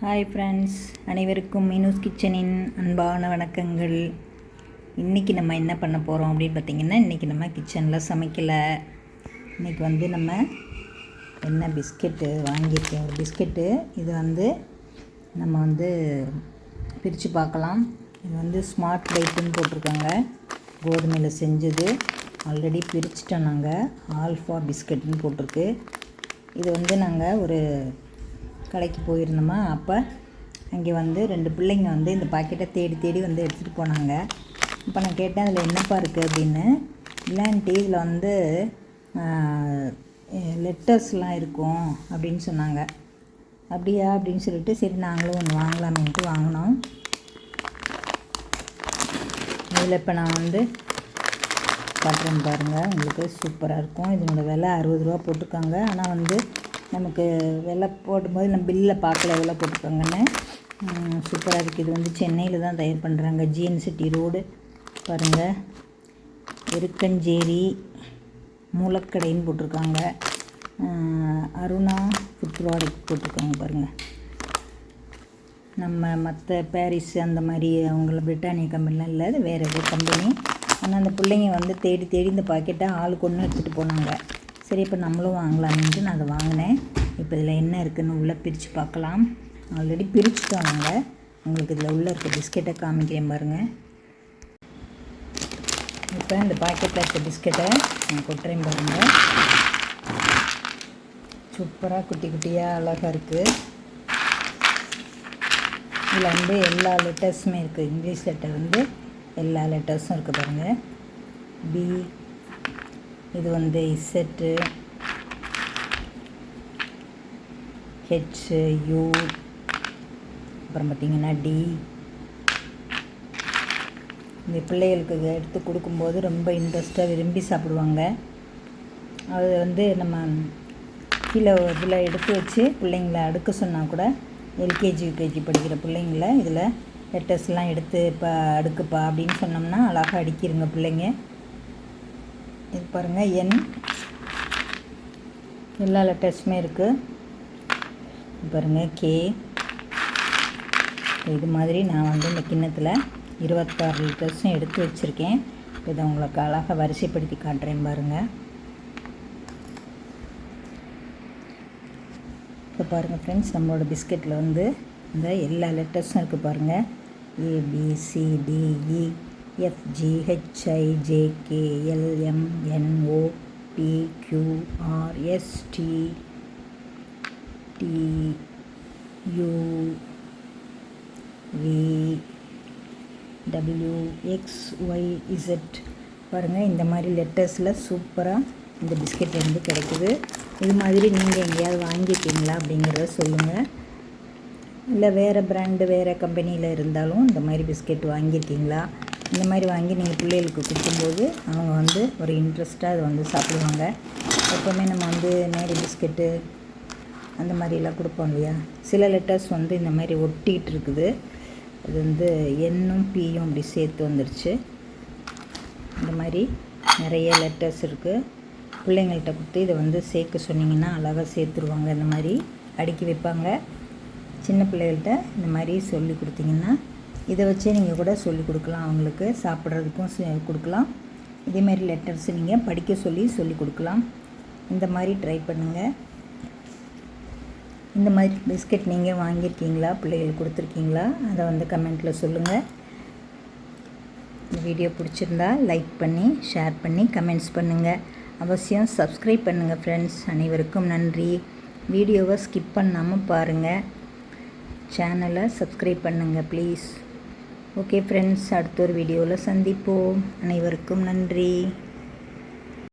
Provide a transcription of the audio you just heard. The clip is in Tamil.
ஹாய் ஃப்ரெண்ட்ஸ் அனைவருக்கும் மீனூஸ் கிச்சனின் அன்பான வணக்கங்கள். இன்றைக்கி நம்ம என்ன பண்ண போகிறோம் அப்படின்னு பார்த்திங்கன்னா இன்றைக்கி நம்ம கிச்சனில் சமைக்கலை. இன்றைக்கி வந்து நம்ம என்ன பிஸ்கெட்டு வாங்கியிருக்கேன் ஒரு பிஸ்கெட்டு. இது வந்து நம்ம வந்து பிரித்து பார்க்கலாம். இது வந்து ஸ்மார்ட் லைட்டுன்னு போட்டிருக்காங்க. கோதுமையில் செஞ்சது. ஆல்ரெடி பிரிச்சுட்டோம் நாங்கள் ஆல்ஃபா பிஸ்கெட்டுன்னு போட்டிருக்கு. இது வந்து நாங்கள் ஒரு கடைக்கு போயிருந்தோமா அப்போ அங்கே வந்து ரெண்டு பிள்ளைங்க வந்து இந்த பாக்கெட்டை தேடி தேடி வந்து எடுத்துகிட்டு போனாங்க. இப்போ நான் கேட்டேன் அதில் என்னப்பா இருக்குது அப்படின்னு. இல்லைன்ட்டு இதில் வந்து லெட்டர்ஸ்லாம் இருக்கும் அப்படின்னு சொன்னாங்க. அப்படியா? அப்படின்னு சொல்லிட்டு சரி நாங்களும் ஒன்று வாங்கலாமேன்ட்டு வாங்கினோம். இதில் இப்போ நான் வந்து காட்டுறேன் பாருங்கள் உங்களுக்கு சூப்பராக இருக்கும். இதனோட விலை அறுபது ரூபா போட்டிருக்காங்க. ஆனால் வந்து நமக்கு விலை போடும்போது நம்ம பில்லில் பார்க்கல எவ்வளோ போட்டிருக்காங்கன்னு. சூப்பராக இருக்குது இது வந்து சென்னையில் தான் தயார் பண்ணுறாங்க ஜிஎன் சிட்டி ரோடு. பாருங்கள் எருக்கஞ்சேரி மூலக்கடைன்னு போட்டிருக்காங்க. அருணா ஃபுட் ப்ராடக்ட் போட்டிருக்காங்க பாருங்கள் நம்ம மற்ற பாரிஸ் அந்த மாதிரி அவங்கள பிரிட்டானிய கம்பெனிலாம் இல்லை. வேறு ஏதோ கம்பெனி ஆனால் அந்த பிள்ளைங்க வந்து தேடி தேடி இந்த பாக்கெட்டை ஆளுக்கு ஒன்று எடுத்துகிட்டு போனாங்க. சரி இப்போ நம்மளும் வாங்கலாம்ன்ட்டு நான் அதை வாங்கினேன். இப்போ இதில் என்ன இருக்குதுன்னு உள்ளே பிரித்து பார்க்கலாம். ஆல்ரெடி பிரிச்சுட்டோம் நாங்கள் உங்களுக்கு இதில் உள்ளே இருக்க பிஸ்கெட்டை காமிக்கிறேன் பாருங்கள் இப்போ இந்த பாக்கெட்டில் இருக்க பிஸ்கெட்டை நான் கொட்டுறேன் பாருங்கள் சூப்பராக குட்டி குட்டியாக அழகாக இருக்குது இதில் வந்து எல்லா லெட்டர்ஸுமே இருக்குது இங்கிலீஷ் லெட்டர் வந்து எல்லா லெட்டர்ஸும் இருக்குது பாருங்கள் பி இது வந்து இசட்டு ஹெச்சு யூ அப்புறம் பார்த்திங்கன்னா டி இந்த பிள்ளைகளுக்கு எடுத்து கொடுக்கும்போது ரொம்ப இன்ட்ரெஸ்ட்டாக விரும்பி சாப்பிடுவாங்க. அது வந்து நம்ம கீழே இதில் எடுத்து வச்சு பிள்ளைங்கள அடுக்க சொன்னால் கூட எல்கேஜி யூகேஜி படிக்கிற பிள்ளைங்கள இதில் லெட்டர்ஸ்லாம் எடுத்து இப்போ அடுக்குப்பா அப்படின்னு சொன்னோம்னா அழகாக அடிக்கிருங்க பிள்ளைங்க. இது பாருங்கள் என். எல்லா லெட்டர்ஸுமே இருக்குது பாருங்கள் கே. இது மாதிரி நான் வந்து இந்த கிண்ணத்தில் இருபத்தாறு லிட்டர்ஸும் எடுத்து வச்சுருக்கேன். இதை உங்களுக்கு அழகாக வரிசைப்படுத்தி காட்டுறேன் பாருங்கள் இப்போ பாருங்கள் ஃப்ரெண்ட்ஸ் நம்மளோட பிஸ்கெட்டில் வந்து இந்த எல்லா லெட்டர்ஸும் இருக்குது பாருங்கள் A B C D E F G H I T U V W X Y Z பாருங்கள் இந்த மாதிரி லெட்டர்ஸில் சூப்பராக இந்த பிஸ்கெட் வந்து கிடைக்குது. இது மாதிரி நீங்கள் எங்கேயாவது வாங்கியிருக்கீங்களா அப்படிங்கிறத சொல்லுங்கள் இல்லை வேறு ப்ராண்டு வேறு கம்பெனியில் இருந்தாலும் இந்த மாதிரி பிஸ்கெட் வாங்கியிருக்கீங்களா இந்த மாதிரி வாங்கி நீங்கள் பிள்ளைகளுக்கு கொடுக்கும்போது அவங்க வந்து ஒரு இன்ட்ரெஸ்ட்டாக அதை வந்து சாப்பிடுவாங்க. எப்போவுமே நம்ம வந்து மேரி பிஸ்கெட்டு அந்த மாதிரிலாம் கொடுப்போம் இல்லையா? சில லெட்டர்ஸ் வந்து இந்த மாதிரி ஒட்டிகிட்டு இருக்குது. அது வந்து எண்ணும் பியும் அப்படி சேர்த்து வந்துருச்சு. இந்த மாதிரி நிறைய லெட்டர்ஸ் இருக்குது பிள்ளைங்கள்ட்ட கொடுத்து இதை வந்து சேர்க்க சொன்னிங்கன்னா அழகாக சேர்த்துருவாங்க. இந்த மாதிரி அடுக்கி வைப்பாங்க. சின்ன பிள்ளைகள்கிட்ட இந்த மாதிரி சொல்லி கொடுத்தீங்கன்னா இதை வச்சே நீங்கள் கூட சொல்லி கொடுக்கலாம். அவங்களுக்கு சாப்பிட்றதுக்கும் கொடுக்கலாம். இதேமாரி லெட்டர்ஸ் நீங்கள் படிக்க சொல்லி சொல்லி கொடுக்கலாம். இந்த மாதிரி ட்ரை பண்ணுங்கள் இந்த மாதிரி பிஸ்கெட் நீங்கள் வாங்கியிருக்கீங்களா? பிள்ளைகளுக்கு கொடுத்துருக்கீங்களா? அதை வந்து கமெண்ட்டில் சொல்லுங்கள் இந்த வீடியோ பிடிச்சிருந்தா லைக் பண்ணி ஷேர் பண்ணி கமெண்ட்ஸ் பண்ணுங்கள் அவசியம் சப்ஸ்கிரைப் பண்ணுங்கள் ஃப்ரெண்ட்ஸ் அனைவருக்கும் நன்றி. வீடியோவை ஸ்கிப் பண்ணாமல் பாருங்கள் சேனலை சப்ஸ்கிரைப் பண்ணுங்கள் ப்ளீஸ் ஓகே ஃப்ரெண்ட்ஸ் அடுத்த ஒரு வீடியோவில் சந்திப்போம். அனைவருக்கும் நன்றி.